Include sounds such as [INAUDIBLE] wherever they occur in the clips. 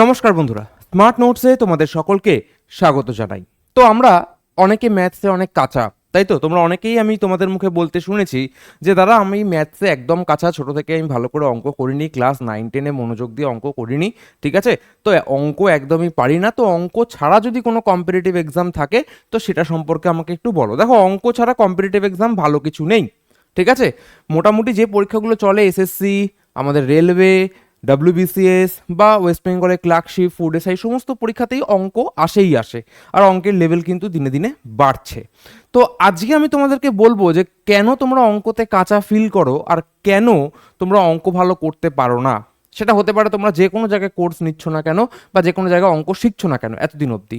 নমস্কার বন্ধুরা স্মার্ট নোটসে তোমাদের সকলকে স্বাগত জানাই। তো আমরা অনেকে ম্যাথসে অনেক কাঁচা, তাই তো? তোমরা অনেকেই আমি তোমাদের মুখে বলতে শুনেছি যে, দাদা, আমি ম্যাথসে একদম কাঁচা, ছোট থেকে আমি ভালো করে অঙ্ক করিনি ক্লাস নাইন টেনে মনোযোগ দিয়ে অঙ্ক করিনি, ঠিক আছে? তো অঙ্ক একদমই পারি না, তো অঙ্ক ছাড়া যদি কোনো কম্পিটিটিভ এক্সাম থাকে, তো সেটা সম্পর্কে আমাকে একটু বলো। দেখো, অঙ্ক ছাড়া কম্পিটিটিভ এক্সাম ভালো কিছু নেই, ঠিক আছে? মোটামুটি যে পরীক্ষাগুলো চলে এসএসসি আমাদের রেলওয়ে ডাব্লিউবিসিএস বা ওয়েস্ট বেঙ্গলের ক্লার্কশিপ ফুড এসআই সমস্ত পরীক্ষাতেই অঙ্ক আসেই আসে। আর অঙ্কের লেভেল কিন্তু দিনে দিনে বাড়ছে। তো আজকে আমি তোমাদেরকে বলব যে কেন তোমরা অঙ্কতে কাঁচা ফিল করো আর কেন তোমরা অঙ্ক ভালো করতে পারো না? সেটা হতে পারে তোমরা যে কোনো জায়গায় কোর্স নিচ্ছ না কেন বা যে কোনো জায়গায় অঙ্ক শিখছো না কেন এতদিন অবধি।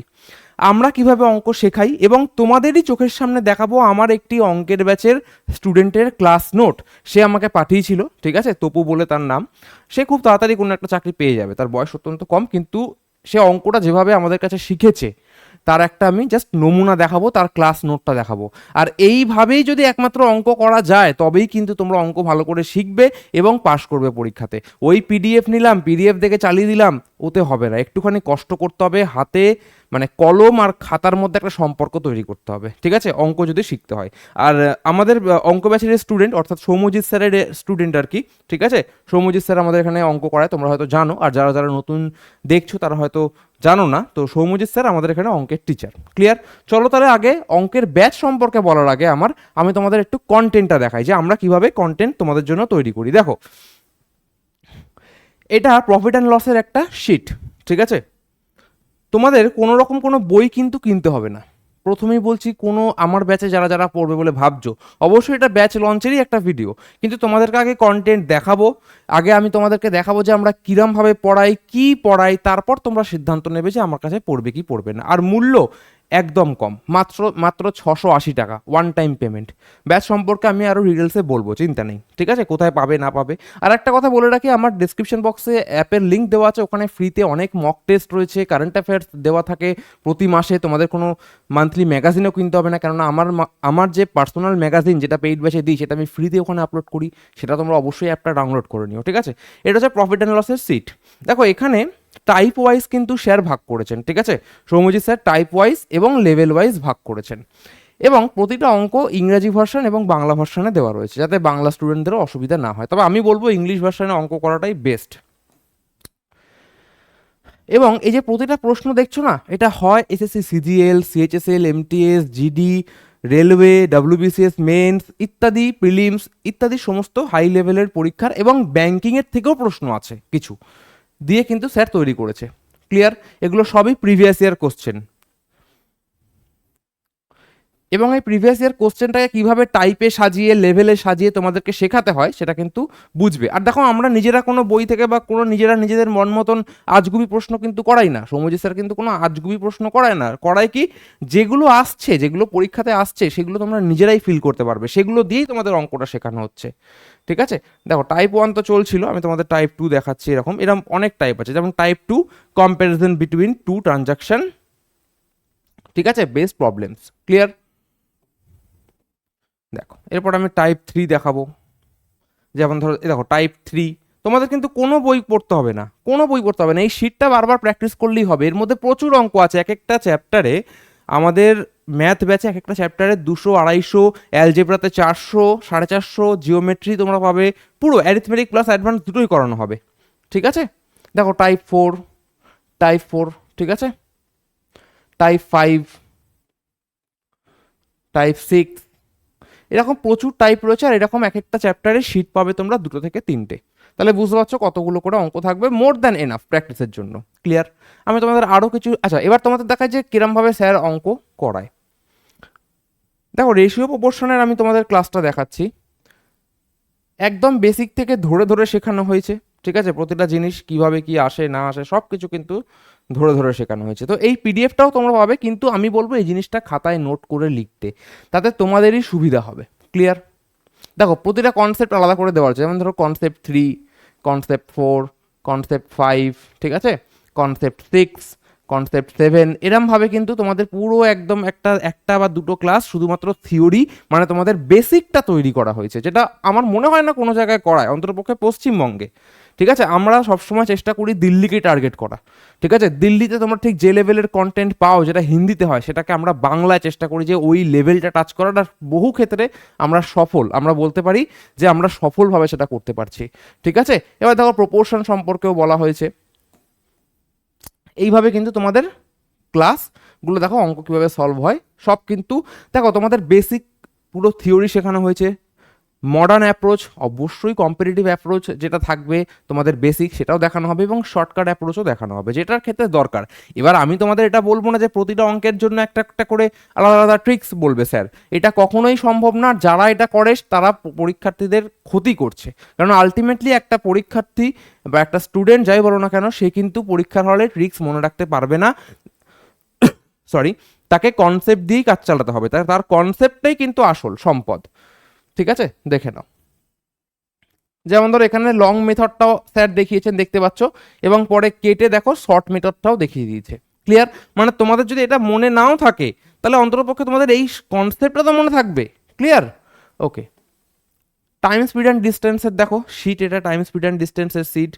আমরা কীভাবে অঙ্ক শেখাই এবং তোমাদেরই চোখের সামনে দেখাবো আমার একটি অঙ্কের ব্যাচের স্টুডেন্টের ক্লাস নোট সে আমাকে পাঠিয়েছিল, ঠিক আছে? তপু বলে তার নাম। সে খুব তাড়াতাড়ি কোনো একটা চাকরি পেয়ে যাবে। তার বয়স অত্যন্ত কম, কিন্তু সে অঙ্কটা যেভাবে আমাদের কাছে শিখেছে তার একটা আমি জাস্ট নমুনা দেখাবো, তার ক্লাস নোটটা দেখাবো। আর এইভাবেই যদি একমাত্র অঙ্ক করা যায়, তবেই কিন্তু তোমরা অঙ্ক ভালো করে শিখবে এবং পাশ করবে পরীক্ষাতে। ওই পিডিএফ নিলাম পিডিএফ দেখে চালিয়ে দিলাম, ওতে হবে না। একটুখানি কষ্ট করতে হবে, হাতে মানে কলম আর খাতার মধ্যে একটা সম্পর্ক তৈরি করতে হবে, ঠিক আছে? অঙ্ক যদি শিখতে হয়। আর আমাদের অঙ্ক ব্যাচের স্টুডেন্ট অর্থাৎ সৌম্যজিৎ স্যারের স্টুডেন্ট আর কি, ঠিক আছে? সৌম্যজিৎ স্যার আমাদের এখানে অঙ্ক করায়, তোমরা হয়তো জানো। আর যারা যারা নতুন দেখছ, তারা হয়তো জানো না। তো সৌম্যজিৎ স্যার আমাদের এখানে অঙ্কের টিচার ক্লিয়ার চলো তাহলে আগে অঙ্কের ব্যাচ সম্পর্কে বলার আগে আমার, আমি তোমাদের একটু কন্টেন্টটা দেখাই, যে আমরা কীভাবে কন্টেন্ট তোমাদের জন্য তৈরি করি। দেখো, এটা প্রফিট অ্যান্ড লসের একটা শিট ঠিক আছে? তোমাদের কোনো রকম কোনো বই কিন্তু কিনতে হবে না। প্রথমেই বলছি, কোনো আমার ব্যাচে যারা যারা পড়বে বলে ভাবছ, অবশ্যই এটা ব্যাচ লঞ্চেরই একটা ভিডিও কিন্তু তোমাদেরকে আগে কন্টেন্ট দেখাবো। আগে আমি তোমাদেরকে দেখাবো যে আমরা কিরমভাবে পড়াই, কি পড়াই, তারপর তোমরা সিদ্ধান্ত নেবে যে আমার কাছে পড়বে কি পড়বে না। আর মূল্য একদম কম। মাত্র মাত্র ছশো আশি টাকা ওয়ান টাইম পেমেন্ট ব্যাচ সম্পর্কে আমি আরও ডিটেলসে বলব, চিন্তা নেই। ঠিক আছে? কোথায় পাবে, না পাবে? আর একটা কথা বলে রাখি, আমার ডিসক্রিপশন বক্সে অ্যাপের লিঙ্ক দেওয়া আছে, ওখানে ফ্রিতে অনেক মক টেস্ট রয়েছে কারেন্ট অ্যাফেয়ার্স দেওয়া থাকে। প্রতি মাসে তোমাদের কোনো মান্থলি ম্যাগাজিনও কিনতে হবে না, কেননা আমার আমার যে পার্সোনাল ম্যাগাজিন যেটা পেইড ব্যাচে দিই, সেটা আমি ফ্রিতে ওখানে আপলোড করি, সেটা তোমরা অবশ্যই অ্যাপটা ডাউনলোড করে নিও, ঠিক আছে? এটা হচ্ছে প্রফিট অ্যান্ড লসের সিট দেখো, এখানে টাইপ ওয়াইজ কিন্তু শেয়ার ভাগ করেছেন, ঠিক আছে? সৌম্যজিৎ স্যার টাইপ ওয়াইজ এবং লেভেল ওয়াইজ ভাগ করেছেন। এবং প্রতিটা অঙ্ক ইংরাজি ভার্সন এবং বাংলা ভার্সনে দেওয়া রয়েছে, যাতে বাংলা স্টুডেন্টদেরও অসুবিধা না হয়। তবে আমি বলব ইংলিশ ভার্সনে অঙ্ক করাটাই বেস্ট এবং এই যে প্রতিটা প্রশ্ন দেখছ না, এটা হয় SSC CGL CHSL MTS GD railway WBCS mains ইত্যাদি প্রিলিমস ইত্যাদি সমস্ত হাই লেভেলের পরীক্ষার এবং ব্যাংকিংয়ের থেকেও প্রশ্ন আছে কিছু। দিয়ে কিন্তু স্যার তৈরি করেছে। ক্লিয়ার এগুলো সবই প্রিভিয়াস ইয়ার কোশ্চেন এবং এই প্রিভিয়াস ইয়ার কোশ্চেনটাকে কীভাবে টাইপে সাজিয়ে লেভেলে সাজিয়ে তোমাদেরকে শেখাতে হয়, সেটা কিন্তু বুঝবে। আর দেখো, আমরা নিজেরা কোনো বই থেকে বা কোনো নিজেরা নিজেদের মন মতন আজগুবি প্রশ্ন কিন্তু করাই না। সৌম্যজিৎ স্যার কিন্তু কোনো আজগুবি প্রশ্ন করায় না। করায় কি? যেগুলো আসছে, যেগুলো পরীক্ষাতে আসছে, সেগুলো তোমরা নিজেরাই ফিল করতে পারবে। সেগুলো দিয়েই তোমাদের অঙ্কটা শেখানো হচ্ছে। ঠিক আছে? দেখো টাইপ ওয়ান তো চলছিল, আমি তোমাদের টাইপ টু দেখাচ্ছি এরকম। এরকম অনেক টাইপ আছে, যেমন type two comparison between two transaction ঠিক আছে? বেস প্রবলেমস ক্লিয়ার দেখো, এরপর আমি টাইপ থ্রি দেখাবো। যেমন ধরো দেখো টাইপ থ্রি তোমাদের কিন্তু কোনো বই পড়তে হবে না, কোনো বই পড়তে হবে না। এই শিটটা বারবার প্র্যাকটিস করলেই হবে। এর মধ্যে প্রচুর অঙ্ক আছে, এক একটা চ্যাপ্টারে আমাদের ম্যাথ ব্যাচে এক একটা চ্যাপ্টারে দুশো, আড়াইশো অ্যালজেব্রাতে চারশো, সাড়ে চারশো জিওমেট্রি তোমরা পাবে পুরো অ্যারিথমেটিক প্লাস অ্যাডভান্স দুটোই করানো হবে। ঠিক আছে? দেখো টাইপ ফোর টাইপ ফোর ঠিক আছে? টাইপ ফাইভ টাইপ সিক্স এরকম প্রচুর টাইপ রয়েছে আর এরকম এক একটা চ্যাপ্টারে শিট পাবে তোমরা দুটো থেকে তিনটে। তাহলে বুঝতে পারছ কতগুলো করে অঙ্ক থাকবে মোর দ্যান এনাফ প্র্যাকটিসের জন্য। ক্লিয়ার আমি তোমাদের আরও কিছু আচ্ছা এবার তোমাদের দেখাই যে কিরমভাবে স্যার অঙ্ক করায়। দেখো রেশিও প্রপোর্শনের আমি তোমাদের ক্লাসটা দেখাচ্ছি। একদম বেসিক থেকে ধরে ধরে শেখানো হয়েছে, ঠিক আছে? প্রতিটা জিনিস কীভাবে কি আসে, না আসে সব কিছু কিন্তু ধরে ধরে শেখানো হয়েছে। তো এই পিডিএফটাও তোমরা পাবে, কিন্তু আমি বলব এই জিনিসটা খাতায় নোট করে লিখতে, তাতে তোমাদেরই সুবিধা হবে। ক্লিয়ার দেখো, প্রতিটা কনসেপ্ট আলাদা করে দেওয়া আছে। যেমন ধরো concept three concept four concept five ঠিক আছে? কনসেপ্ট সিক্স কনসেপ্ট সেভেন এরমভাবে কিন্তু তোমাদের পুরো একদম একটা একটা বা দুটো ক্লাস শুধুমাত্র থিওরি মানে তোমাদের বেসিকটা তৈরি করা হয়েছে, যেটা আমার মনে হয় না কোনো জায়গায় করায়, অন্ততপক্ষে পশ্চিমবঙ্গে। ঠিক আছে? আমরা সবসময় চেষ্টা করি দিল্লিকে টার্গেট করা। ঠিক আছে? দিল্লিতে তোমরা ঠিক যে লেভেলের কন্টেন্ট পাও, যেটা হিন্দিতে হয়, সেটাকে আমরা বাংলায় চেষ্টা করি যে ওই লেভেলটা টাচ করাটা বহু ক্ষেত্রে আমরা সফল, আমরা বলতে পারি যে আমরা সফলভাবে সেটা করতে পারছি। ঠিক আছে? এবার দেখো প্রপোর্শন সম্পর্কেও বলা হয়েছে। এইভাবে কিন্তু তোমাদের ক্লাসগুলো দেখো, অঙ্ক কীভাবে সলভ হয়, সব কিন্তু দেখো, তোমাদের বেসিক পুরো থিওরি শেখানো হয়েছে। মডার্ন অ্যাপ্রোচ অবশ্যই কম্পিটিটিভ অ্যাপ্রোচ যেটা থাকবে তোমাদের বেসিক সেটাও দেখানো হবে এবং শর্টকাট অ্যাপ্রোচও দেখানো হবে, যেটার ক্ষেত্রে দরকার। এবার আমি তোমাদের এটা বলব না যে প্রতিটা অঙ্কের জন্য একটা একটা করে আলাদা আলাদা ট্রিক্স বলবে স্যার। এটা কখনোই সম্ভব না, যারা এটা করে তারা পরীক্ষার্থীদের ক্ষতি করছে। কারণ আলটিমেটলি একটা পরীক্ষার্থী বা একটা স্টুডেন্ট যাই বলো না কেন, সে কিন্তু পরীক্ষার হলে ট্রিক্স মনে রাখতে পারবে না। [COUGHS] সরি তাকে কনসেপ্ট দিয়েই কাজ চালাতে হবে। তার তার কনসেপ্টটাই কিন্তু আসল সম্পদ। ঠিক আছে? দেখে নাও। যেমন ধরো এখানে লং মেথডটাও স্যার দেখিয়েছেন, দেখতে পাচ্ছ। এবং পরে কেটে দেখো শর্ট মেথডটাও দেখিয়ে দিয়েছে। ক্লিয়ার মানে তোমাদের যদি এটা মনে নাও থাকে, তাহলে অন্তরপক্ষে তোমাদের এই কনসেপ্টটা তো মনে থাকবে। Clear okay time speed and ডিস্টেন্সের দেখো সিট এটা টাইম স্পিড অ্যান্ড ডিস্টেন্সের সিট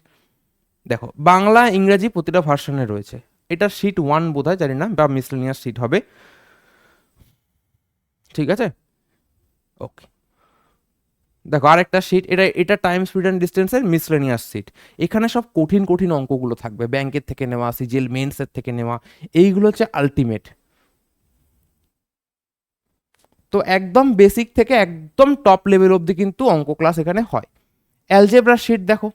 দেখো, বাংলা, ইংরেজি প্রতিটা ভার্সনে রয়েছে। এটা সিট ওয়ান বোধ হয় জানি না, বা মিসলেনিয়াস সিট হবে। ঠিক আছে? ওকে দেখো, আরেকটা শিট এটা এটা টাইম স্পিড অ্যান্ড ডিস্টেন্সের মিসলেনিয়াস সিট এখানে সব কঠিন কঠিন অঙ্কগুলো থাকবে। ব্যাংকের থেকে নেওয়া, সিজিএল মেন্সের থেকে নেওয়া। এইগুলো হচ্ছে আলটিমেট তো একদম বেসিক থেকে একদম টপ লেভেল অবধি কিন্তু অঙ্ক ক্লাস এখানে হয়। অ্যালজেব্রা শিট দেখো।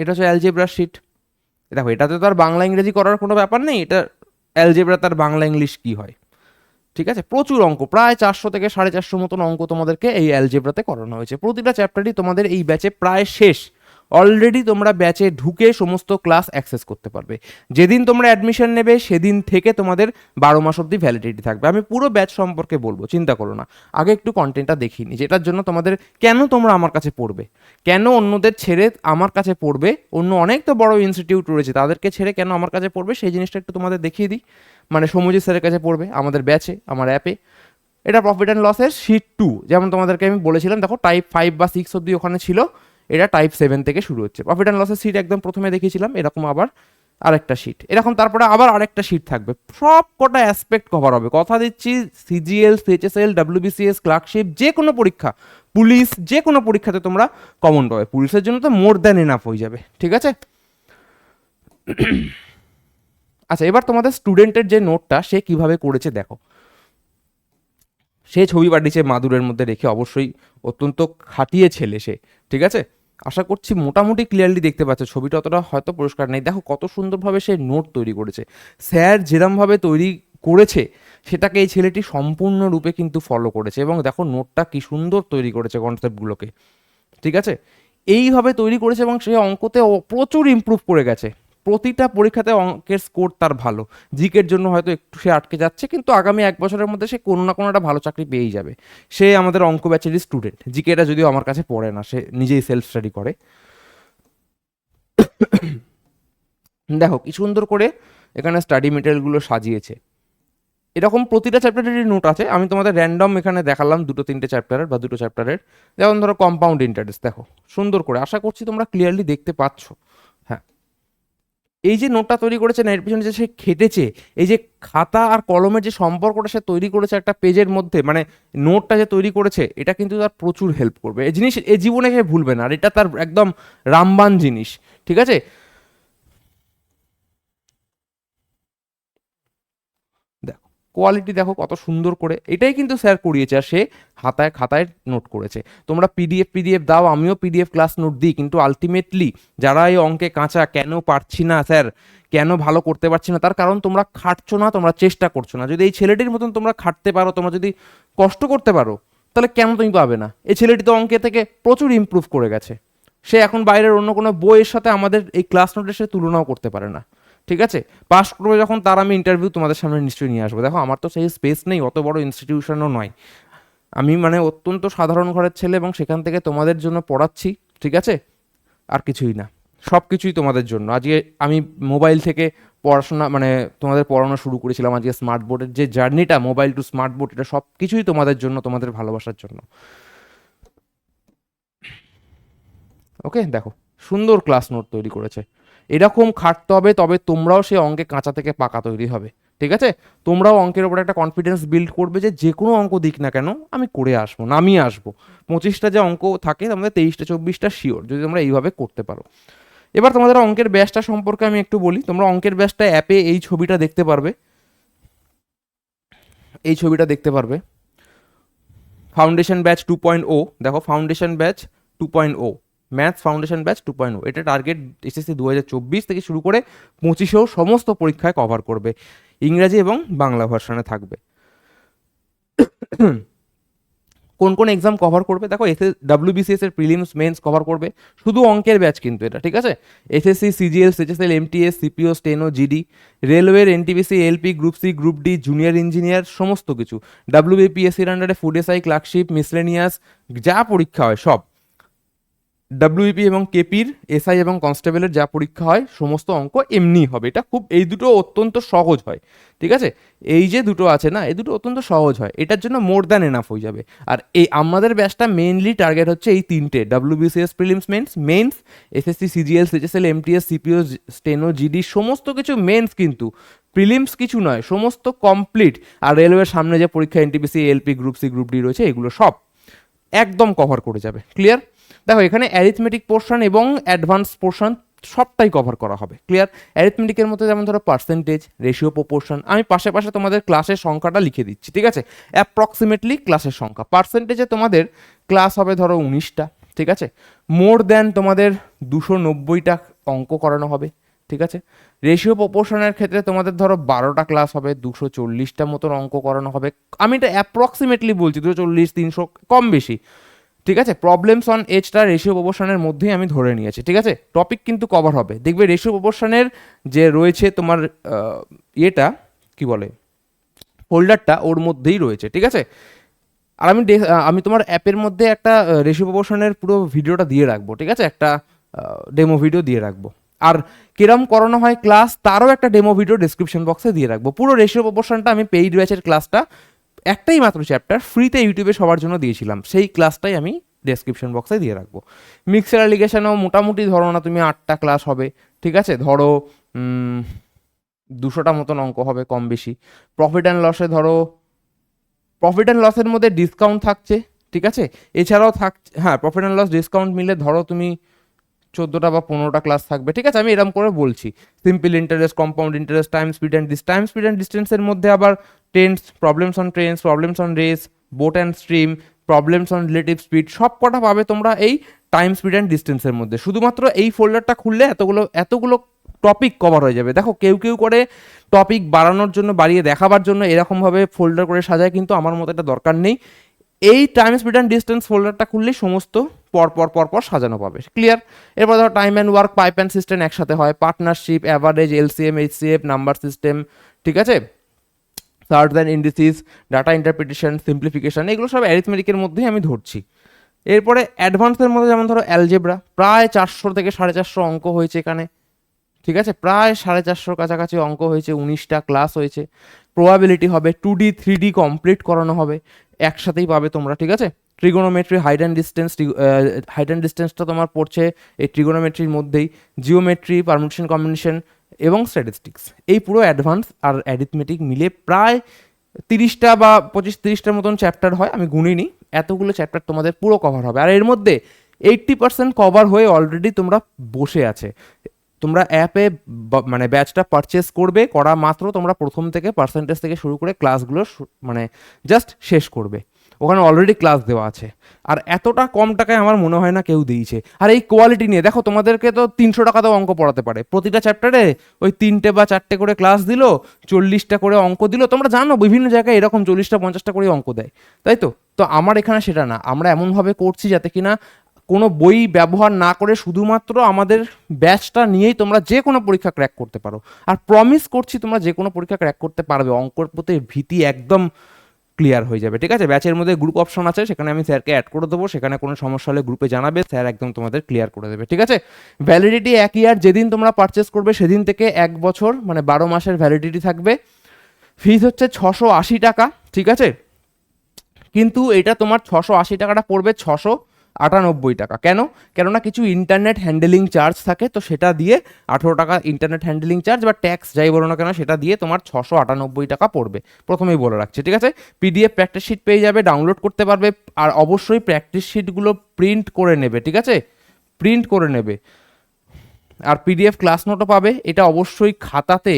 এটা হচ্ছে অ্যালজেব্রা শিট দেখো, এটাতে তো আর বাংলা ইংরেজি করার কোনো ব্যাপার নেই। এটা অ্যালজেব্রা তার বাংলা ইংলিশ কী হয়? ঠিক আছে? প্রচুর অঙ্ক, প্রায় চারশো থেকে সাড়ে চারশো মতন অঙ্ক তোমাদেরকে এই অ্যালজেব্রাতে করানো হয়েছে। প্রতিটা চ্যাপ্টারই তোমাদের এই ব্যাচে প্রায় শেষ। অলরেডি তোমরা ব্যাচে ঢুকে সমস্ত ক্লাস অ্যাক্সেস করতে পারবে। যেদিন তোমরা অ্যাডমিশন নেবে, সেদিন থেকে তোমাদের বারো মাস অবধি ভ্যালিডিটি থাকবে। আমি পুরো ব্যাচ সম্পর্কে বলব, চিন্তা করো না। আগে একটু কন্টেন্টটা দেখিনি যেটার জন্য তোমাদের কেন তোমরা আমার কাছে পড়বে? কেন অন্যদের ছেড়ে আমার কাছে পড়বে? অন্য অনেক তো বড় ইনস্টিটিউট রয়েছে, তাদেরকে ছেড়ে কেন আমার কাছে পড়বে? সেই জিনিসটা একটু তোমাদের দেখিয়ে দিই। মানে সমুজিৎ স্যারের কাছে পড়বে, আমাদের ব্যাচে আমার অ্যাপে এটা প্রফিট অ্যান্ড লসের শিট টু যেমন তোমাদেরকে আমি বলেছিলাম, দেখো টাইপ ফাইভ বা সিক্স অব্দি ওখানে ছিল। এটা টাইপ সেভেন থেকে শুরু হচ্ছে। প্রফিট অ্যান্ড লসের সিট একদম প্রথমে দেখিয়েছিলাম, এরকম আবার আরেকটা শিট এরকম তারপরে আবার আরেকটা শিট থাকবে। সব কটা অ্যাসপেক্ট কভার হবে। কথা দিচ্ছি সিজিএল সিএচএসএল ডাব্লিউবিসিএস ক্লার্কশিপ যে কোনো পরীক্ষা পুলিশ যে কোনো পরীক্ষাতে তোমরা কমন পাবে। পুলিশের জন্য তো মোর দ্যান এনাফ হয়ে যাবে, ঠিক আছে? আচ্ছা এবার তোমাদের স্টুডেন্টের যে নোটটা সে কীভাবে করেছে দেখো। সে ছবি পাঠিয়েছে মাদুরের মধ্যে রেখে, অবশ্যই অত্যন্ত খাটিয়ে ছেলে সে, ঠিক আছে? আশা করছি মোটামুটি ক্লিয়ারলি দেখতে পাচ্ছ। ছবিটা অতটা হয়তো পরিষ্কার নেই। দেখো, কত সুন্দরভাবে সে নোট তৈরি করেছে। স্যার যেরমভাবে তৈরি করেছে, সেটাকে এই ছেলেটি সম্পূর্ণরূপে কিন্তু ফলো করেছে। এবং দেখো নোটটা কি সুন্দর তৈরি করেছে কনসেপ্টগুলোকে ঠিক আছে? এইভাবে তৈরি করেছে এবং সে অঙ্কতে প্রচুর ইম্প্রুভ করে গেছে। প্রতিটা পরীক্ষাতে অঙ্কের স্কোর তার ভালো। জিকের জন্য হয়তো একটু সে আটকে যাচ্ছে, কিন্তু আগামী এক বছরের মধ্যে সে কোনো না কোনো একটা ভালো চাকরি পেয়েই যাবে। সে আমাদের অঙ্ক ব্যাচেরই স্টুডেন্ট জিকেটা যদিও আমার কাছে পড়ে না, সে নিজেই সেলফ স্টাডি করে। দেখো, কি সুন্দর করে এখানে স্টাডি মেটেরিয়ালগুলো সাজিয়েছে। এরকম প্রতিটা চ্যাপ্টারেরই নোট আছে। আমি তোমাদের র্যান্ডম এখানে দেখালাম দুটো, তিনটে চ্যাপ্টারের বা দুটো চ্যাপ্টারের যেমন ধরো কম্পাউন্ড ইন্টারেস্ট দেখো। সুন্দর করে। আশা করছি তোমরা ক্লিয়ারলি দেখতে পাচ্ছ। এই যে নোটটা তৈরি করেছে না, এর পিছনে যে সে খেটেছে, এই যে খাতা আর কলমের যে সম্পর্কটা সে তৈরি করেছে একটা পেজের মধ্যে মানে নোটটা যে তৈরি করেছে, এটা কিন্তু তার প্রচুর হেল্প করবে। এই জিনিস এই জীবনে সে ভুলবে না, আর এটা তার একদম রামবান জিনিস, ঠিক আছে দেখো কোয়ালিটি দেখো কত সুন্দর করে, এটাই কিন্তু স্যার করিয়েছে আর সে হাতায় খাতায় নোট করেছে। তোমরা পিডিএফ পিডিএফ দাও, আমিও পিডিএফ ক্লাস নোট দিই, কিন্তু আলটিমেটলি যারা এই অঙ্কে কাঁচা, কেন পারছি না স্যার কেন ভালো করতে পারছি না? তার কারণ তোমরা খাটছো না, তোমরা চেষ্টা করছ না। যদি এই ছেলেটির মতন তোমরা খাটতে পারো, তোমরা যদি কষ্ট করতে পারো, তাহলে কেন তুমি পাবে না? এই ছেলেটি তো অঙ্কে থেকে প্রচুর ইমপ্রুভ করে গেছে। সে এখন বাইরের অন্য কোনো বইয়ের সাথে আমাদের এই ক্লাস নোটের সাথে তুলনাও করতে পারে না। ঠিক আছে? পাস করবে যখন, তার আমি ইন্টারভিউ তোমাদের সামনে নিশ্চয়ই নিয়ে আসব। দেখো, আমার তো সেই স্পেস নেই, অত বড় ইনস্টিটিউশনও নয়। আমি মানে অত্যন্ত সাধারণ ঘরের ছেলে এবং সেখান থেকে তোমাদের জন্য পড়াচ্ছি, ঠিক আছে? আর কিছুই না। সব কিছুই তোমাদের জন্য। আজকে আমি মোবাইল থেকে পড়াশোনা মানে তোমাদের পড়ানো শুরু করেছিলাম আজকে স্মার্ট বোর্ডের যে জার্নিটা মোবাইল টু স্মার্ট বোর্ড এটা সব কিছুই তোমাদের জন্য, তোমাদের ভালোবাসার জন্য। ওকে দেখো, সুন্দর ক্লাস নোট তৈরি করেছে। এরকম খাটতে হবে, তবে তোমরাও সেই অঙ্কে কাঁচা থেকে পাকা তৈরি হবে। ঠিক আছে? তোমরাও অঙ্কের ওপর একটা কনফিডেন্স বিল্ড করবে যে যে কোনো অঙ্ক দিক না কেন, আমি করে আসব নামিয়ে আসব। পঁচিশটা যে অঙ্ক থাকে তোমাদের তেইশটা, চব্বিশটা শিওর যদি তোমরা এইভাবে করতে পারো। এবার তোমাদের অঙ্কের ব্যাসটা সম্পর্কে আমি একটু বলি। তোমরা অঙ্কের ব্যাসটা অ্যাপে এই ছবিটা দেখতে পারবে। এই ছবিটা দেখতে পারবে। Foundation batch two point o দেখো foundation batch two point o maths foundation batch two point এটা টার্গেট এসএসসি দু হাজার চব্বিশ থেকে শুরু করে পঁচিশেও সমস্ত পরীক্ষায় কভার করবে। ইংরাজি এবং বাংলা ভার্সনে থাকবে। কোন কোন এক্সাম কভার করবে? দেখো এস ডাব্লিউবিসিএস এর প্রিলিমস মেন্স কভার করবে। শুধু অঙ্কের ব্যাচ কিন্তু এটা, ঠিক আছে? SSC CGL CHSL MTS CPO steno GD রেলওয়ের NTPC LP group C group D junior engineer সমস্ত কিছু। ডাব্লিউবিপিএসসির আন্ডারে ফুড এসআই ক্লার্কশিপ মিসলেনিয়াস যা পরীক্ষা হয়, সব। ডাব্লিউপি এবং কেপির এসআই এবং কনস্টেবলের যা পরীক্ষা হয়, সমস্ত অঙ্ক এমনি হবে। এটা খুব, এই দুটো অত্যন্ত সহজ হয়, ঠিক আছে? এই যে দুটো আছে না, এই দুটো অত্যন্ত সহজ হয়। এটার জন্য মোর দ্যান এনাফ হয়ে যাবে। আর এই আমাদের ব্যাচটা মেইনলি টার্গেট হচ্ছে এই তিনটে WBCS prelims mains mains SSC CGL CHSL MTS CPO steno GD সমস্ত কিছু মেন্স কিন্তু। প্রিলিমস কিছু নয়, সমস্ত কমপ্লিট আর রেলওয়ের সামনে যে পরীক্ষা NTPC LP group C group D রয়েছে, এগুলো সব একদম কভার করে যাবে ক্লিয়ার দেখো, এখানে অ্যারিথমেটিক পোর্শন এবং অ্যাডভান্স পোর্শন সবটাই কভার করা হবে। ক্লিয়ার অ্যারিথমেটিকের মধ্যে যেমন ধরো পার্সেন্টেজ রেশিও প্রপোর্শন আমি পাশে পাশে তোমাদের ক্লাসের সংখ্যাটা লিখে দিচ্ছি, ঠিক আছে? অ্যাপ্রক্সিমেটলি ক্লাসের সংখ্যা। পার্সেন্টেজে তোমাদের ক্লাস হবে ধরো উনিশটা, ঠিক আছে? মোর দেন তোমাদের দুশো নব্বইটা অঙ্ক করানো হবে, ঠিক আছে? রেশিও প্রপোর্শনের ক্ষেত্রে তোমাদের ধরো বারোটা ক্লাস হবে, দুশো চল্লিশটা মতন অঙ্ক করানো হবে। আমি এটা অ্যাপ্রক্সিমেটলি বলছি, দুশো চল্লিশ, তিনশো, কম বেশি। ঠিক আছে? প্রবলেমস অন এজটা রেশিও প্রপোর্শনের মধ্যেই আমি ধরে নিয়েছি, ঠিক আছে? টপিক কিন্তু কভার হবে। দেখবে রেশিও প্রপোর্শনের যে রয়েছে তোমার ইয়েটা, কি বলে? ফোল্ডারটা ওর মধ্যেই রয়েছে, ঠিক আছে? আর আমি আমি তোমার অ্যাপের মধ্যে একটা রেশিও প্রপোর্শনের পুরো ভিডিওটা দিয়ে রাখব, ঠিক আছে? একটা ডেমো ভিডিও দিয়ে রাখব। আর কিরম করানো হয় ক্লাস তারও একটা ডেমো ভিডিও ডিসক্রিপশন বক্সে দিয়ে রাখব। পুরো রেশিও প্রপোর্শনটা আমি পেইড ব্যাচের ক্লাসটা একটাই মাত্র চ্যাপ্টার ফ্রিতে ইউটিউবে সবার জন্য দিয়েছিলাম। সেই ক্লাসটাই আমি ডেসক্রিপশন বক্সে দিয়ে রাখব। মিক্সার অ্যালিগেশনেও মোটামুটি ধরো না তুমি আটটা ক্লাস হবে, ঠিক আছে? ধরো দুশোটা মতন অঙ্ক হবে কম বেশি। প্রফিট অ্যান্ড লসে ধরো প্রফিট অ্যান্ড লসের মধ্যে ডিসকাউন্ট থাকছে, ঠিক আছে? এছাড়াও থাক হ্যাঁ প্রফিট অ্যান্ড লস ডিসকাউন্ট মিলে ধরো তুমি চোদ্দোটা বা পনেরোটা ক্লাস থাকবে, ঠিক আছে? আমি এরকম করে বলছি। Simple interest compound interest time speed and dish time speed and ডিস্টেন্সের মধ্যে আবার tense problems on trains problems on race boat and stream problems on relative speed সব কটা পাবে তোমরা এই টাইম স্পিড অ্যান্ড ডিস্টেন্সের মধ্যে। শুধুমাত্র এই ফোল্ডারটা খুললে এতগুলো এতগুলো টপিক কভার হয়ে যাবে। দেখো, কেউ কেউ করে টপিক বাড়ানোর জন্য, বাড়িয়ে দেখাবার জন্য এরকমভাবে ফোল্ডার করে সাজায়, কিন্তু আমার মতো এটা দরকার নেই। এই টাইম স্পিড অ্যান্ড ডিস্টেন্স ফোল্ডারটা খুললেই সমস্ত পর পর পর পর সাজানো পাবে। ক্লিয়ার এরপর ধরো time and work pipe and cistern একসাথে হয়। Partnership average LCM HCF number system ঠিক আছে? Surds and indices data interpretation simplification এগুলো সব অ্যারিথমেটিকের মধ্যেই আমি ধরছি। এরপরে অ্যাডভান্সের মধ্যে যেমন ধরো অ্যালজেব্রা প্রায় চারশো থেকে সাড়ে চারশো অঙ্ক হয়েছে এখানে। ঠিক আছে? প্রায় সাড়ে চারশোর কাছাকাছি অঙ্ক হয়েছে, উনিশটা ক্লাস হয়েছে। প্রবাবিলিটি হবে two D three D complete করানো হবে। একসাথেই পাবে তোমরা, ঠিক আছে? Trigonometry height and distance height and ডিস্টেন্সটা তোমার পড়ছে এই ট্রিগোনোমেট্রির মধ্যেই জিওমেট্রি পারমিশন কম্বিনেশন এবং স্ট্যাটিস্টিক্স এই পুরো অ্যাডভান্স আর অ্যারিথমেটিক মিলে প্রায় তিরিশটা বা পঁচিশ তিরিশটার মতন চ্যাপ্টার হয়, আমি গুনিনি, এতগুলো চ্যাপ্টার তোমাদের পুরো কভার হবে। আর এর মধ্যে এইট্টি পার্সেন্ট কভার হয়ে অলরেডি তোমরা বসে আছে। তোমরা অ্যাপে মানে ব্যাচটা পারচেস করবে, করা মাত্র তোমরা প্রথম থেকে পার্সেন্টেজ থেকে শুরু করে ক্লাসগুলো মানে জাস্ট শেষ করবে। ওখানে অলরেডি ক্লাস দেওয়া আছে। আর এতটা কম টাকায় আমার মনে হয় না কেউ দিয়েছে। আর এই কোয়ালিটি নিয়ে, দেখো তোমাদেরকে তো তিনশো টাকাতেও অঙ্ক পড়াতে পারে। প্রতিটা চ্যাপ্টারে ওই তিনটে বা চারটে করে ক্লাস দিল, চল্লিশটা করে অঙ্ক দিল। তোমরা জানো বিভিন্ন জায়গায় এরকম চল্লিশটা, পঞ্চাশটা করে অঙ্ক দেয়। তাই তো? তো আমার এখানে সেটা না। আমরা এমনভাবে করছি যাতে কিনা কোনো বই ব্যবহার না করে শুধুমাত্র আমাদের ব্যাচটা নিয়েই তোমরা যে কোনো পরীক্ষা ক্র্যাক করতে পারো। আর প্রমিস করছি তোমরা যে কোনো পরীক্ষা ক্র্যাক করতে পারবে। অঙ্কর প্রতি ভীতি একদম ক্লিয়ার হয়ে যাবে, ঠিক আছে? ব্যাচের মধ্যে গ্রুপ অপশন আছে, সেখানে আমি স্যারকে অ্যাড করে দেবো। সেখানে কোনো সমস্যা হলে গ্রুপে জানাবে, স্যার একদম তোমাদের ক্লিয়ার করে দেবে, ঠিক আছে? ভ্যালিডিটি এক ইয়ার যেদিন তোমরা পারচেস করবে, সেদিন থেকে এক বছর মানে বারো মাসের ভ্যালিডিটি থাকবে। ফিজ হচ্ছে ছশো আশি টাকা, ঠিক আছে? কিন্তু এটা তোমার ছশো আশি টাকাটা পড়বে ছশো আটানব্বই টাকা। কেন? কেননা কিছু ইন্টারনেট হ্যান্ডেলিং চার্জ থাকে, তো সেটা দিয়ে আঠেরো টাকা ইন্টারনেট হ্যান্ডেলিং চার্জ বা ট্যাক্স যাই বলো না কেন, সেটা দিয়ে তোমার ছশো আটানব্বই টাকা পড়বে। প্রথমেই বলে রাখছি, ঠিক আছে? পিডিএফ প্র্যাকটিস শিট পেয়ে যাবে ডাউনলোড করতে পারবে, আর অবশ্যই প্র্যাকটিস শিটগুলো প্রিন্ট করে নেবে, ঠিক আছে? প্রিন্ট করে নেবে। আর পিডিএফ ক্লাস নোটও পাবে, এটা অবশ্যই খাতাতে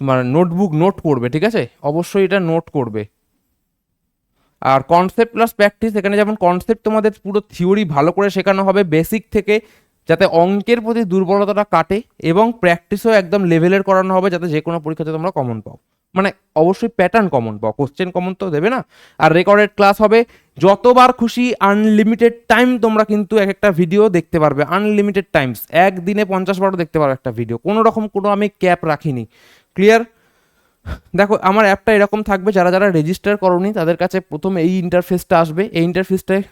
মানে নোটবুক নোট করবে, ঠিক আছে? অবশ্যই এটা নোট করবে। আর কনসেপ্ট প্লাস প্র্যাকটিস এখানে যেমন কনসেপ্ট তোমাদের পুরো থিওরি ভালো করে শেখানো হবে বেসিক থেকে, যাতে অঙ্কের প্রতি দুর্বলতাটা কাটে এবং প্র্যাকটিসও একদম লেভেলের করানো হবে যাতে যে কোনো পরীক্ষাতে তোমরা কমন পাও। মানে অবশ্যই প্যাটার্ন কমন পাও কোশ্চেন কমন তো দেবে না। আর রেকর্ডেড ক্লাস হবে, যতবার খুশি আনলিমিটেড টাইম তোমরা কিন্তু এক একটা ভিডিও দেখতে পারবে আনলিমিটেড টাইমস একদিনে পঞ্চাশ বারো দেখতে পারো একটা ভিডিও কোনো রকম কোনো আমি ক্যাপ রাখিনি। ক্লিয়ার দেখো, আমার অ্যাপটা এরকম থাকবে, যারা যারা রেজিস্টার করনি, তাদের কাছে প্রথম এই ইন্টারফেসটা আসবে। এই ইন্টারফেসটায়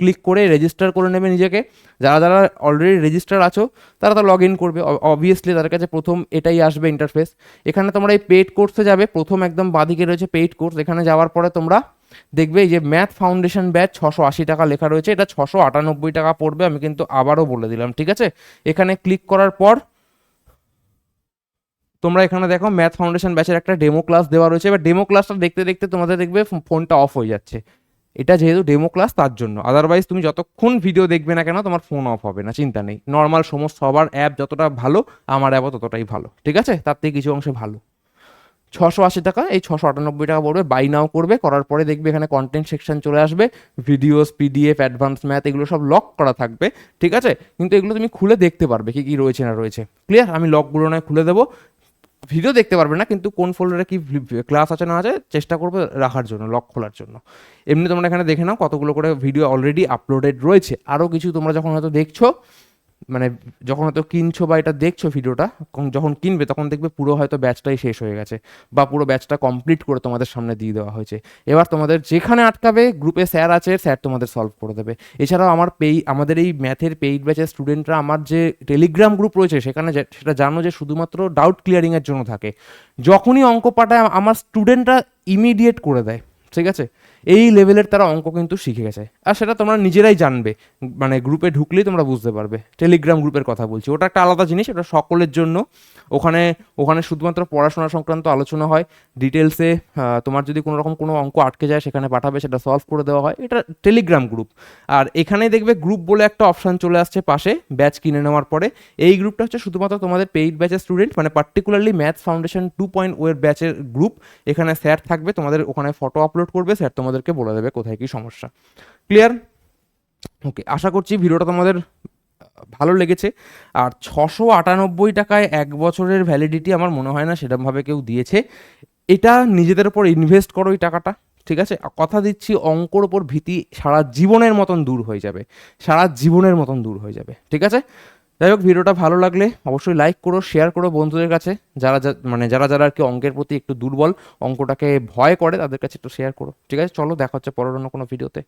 ক্লিক করে রেজিস্টার করে নেবে নিজেকে। যারা যারা অলরেডি রেজিস্টার আছো, তারা তো লগ ইন করবে অবভিয়াসলি তাদের কাছে প্রথম এটাই আসবে ইন্টারফেস এখানে তোমরা এই পেইড কোর্সে যাবে, প্রথম একদম বাদিকে রয়েছে পেইড কোর্স এখানে যাওয়ার পরে তোমরা দেখবে এই যে ম্যাথ ফাউন্ডেশন ব্যাচ ছশো আশি টাকা লেখা রয়েছে। এটা ছশো আটানব্বই টাকা পড়বে, আমি কিন্তু আবারও বলে দিলাম, ঠিক আছে? এখানে ক্লিক করার পর তোমরা এখানে দেখো ম্যাথ ফাউন্ডেশন ব্যাচের একটা ডেমো ক্লাস দেওয়া রয়েছে। এবার ডেমো ক্লাসটা দেখতে দেখতে তোমাদের দেখবে ফোনটা অফ হয়ে যাচ্ছে। এটা যেহেতু ডেমো ক্লাস তার জন্য। আদারওয়াইজ তুমি যতক্ষণ ভিডিও দেখবে না কেন, তোমার ফোন অফ হবে না, চিন্তা নেই। নর্মাল সমস্ত সবার অ্যাপ যতটা ভালো, আমার অ্যাপও ততটাই ভালো। ঠিক আছে? তার থেকে কিছু অংশে ভালো। ছশো আশি টাকা, এই ছশো আটানব্বই টাকা পড়বে বাই নাও করবে, করার পরে দেখবে এখানে কন্টেন্ট সেকশন চলে আসবে ভিডিওস পিডিএফ অ্যাডভান্স ম্যাথ এগুলো সব লক করা থাকবে। ঠিক আছে? কিন্তু এগুলো তুমি খুলে দেখতে পারবে, কি কি রয়েছে না রয়েছে। ক্লিয়ার আমি লকগুলো নয়, খুলে দেবো। ভিডিও দেখতে পারবে না, কিন্তু কোন ফোল্ডারে কি ক্লাস আছে না আছে চেষ্টা করবে রাখার জন্য লক খোলার জন্য। এমনি তোমরা এখানে দেখে নাও কতগুলো করে ভিডিও অলরেডি আপলোডেড রয়েছে। আরও কিছু তোমরা যখন হয়তো দেখছ মানে যখন হয়তো কিনছো বা এটা দেখছ ভিডিওটা যখন কিনবে তখন দেখবে পুরো হয়তো ব্যাচটাই শেষ হয়ে গেছে বা পুরো ব্যাচটা কমপ্লিট করে তোমাদের সামনে দিয়ে দেওয়া হয়েছে। এবার তোমাদের যেখানে আটকাবে গ্রুপে স্যার আছে, স্যার তোমাদের সলভ করে দেবে। এছাড়াও আমার পেই আমাদের এই ম্যাথের পেইড ব্যাচের স্টুডেন্টরা আমার যে টেলিগ্রাম গ্রুপ রয়েছে সেখানে সেটা জানো যে শুধুমাত্র ডাউট ক্লিয়ারিংয়ের জন্য থাকে। যখনই অঙ্ক পাঠায়, আমার স্টুডেন্টরা ইমিডিয়েট করে দেয়, ঠিক আছে? এই লেভেলের তারা অঙ্ক কিন্তু শিখে গেছে। আর সেটা তোমরা নিজেরাই জানবে। মানে গ্রুপে ঢুকলেই তোমরা বুঝতে পারবে। টেলিগ্রাম গ্রুপের কথা বলছি। ওটা একটা আলাদা জিনিস ওটা সকলের জন্য। ওখানে ওখানে শুধুমাত্র পড়াশোনা সংক্রান্ত আলোচনা হয়। ডিটেলসে তোমার যদি কোনো রকম কোনো অঙ্ক আটকে যায়, সেখানে পাঠাবে, সেটা সলভ করে দেওয়া হয়। এটা টেলিগ্রাম গ্রুপ আর এখানেই দেখবে গ্রুপ বলে একটা অপশান চলে আসছে পাশে ব্যাচ কিনে নেওয়ার পরে। এই গ্রুপটা হচ্ছে শুধুমাত্র তোমাদের পেইড ব্যাচের স্টুডেন্ট মানে particularly math foundation two point ওয়ের ব্যাচের গ্রুপ এখানে স্যার থাকবে, তোমাদের ওখানে ফটো আপলোড করবে স্যার তোমাদেরকে বলে দেবে কোথায় কী সমস্যা। ক্লিয়ার ওকে আশা করছি ভিডিওটা তোমাদের ভালো লেগেছে। আর ছশো আটানব্বই টাকায় এক বছরের ভ্যালিডিটি আমার মনে হয় না সেরকমভাবে কেউ দিয়েছে। এটা নিজেদের উপর ইনভেস্ট করো এই টাকাটা, ঠিক আছে? কথা দিচ্ছি, অঙ্কর ওপর ভীতি সারা জীবনের মতন দূর হয়ে যাবে। সারা জীবনের মতন দূর হয়ে যাবে, ঠিক আছে? যাই হোক, ভিডিওটা ভালো লাগলে অবশ্যই লাইক করো শেয়ার করো বন্ধুদের কাছে। যারা মানে যারা যারা আর কি অঙ্কের প্রতি একটু দুর্বল, অঙ্কটাকে ভয় করে, তাদের কাছে একটু শেয়ার করো। ঠিক আছে? চলো, দেখা হচ্ছে পরের অন্য কোনো ভিডিওতে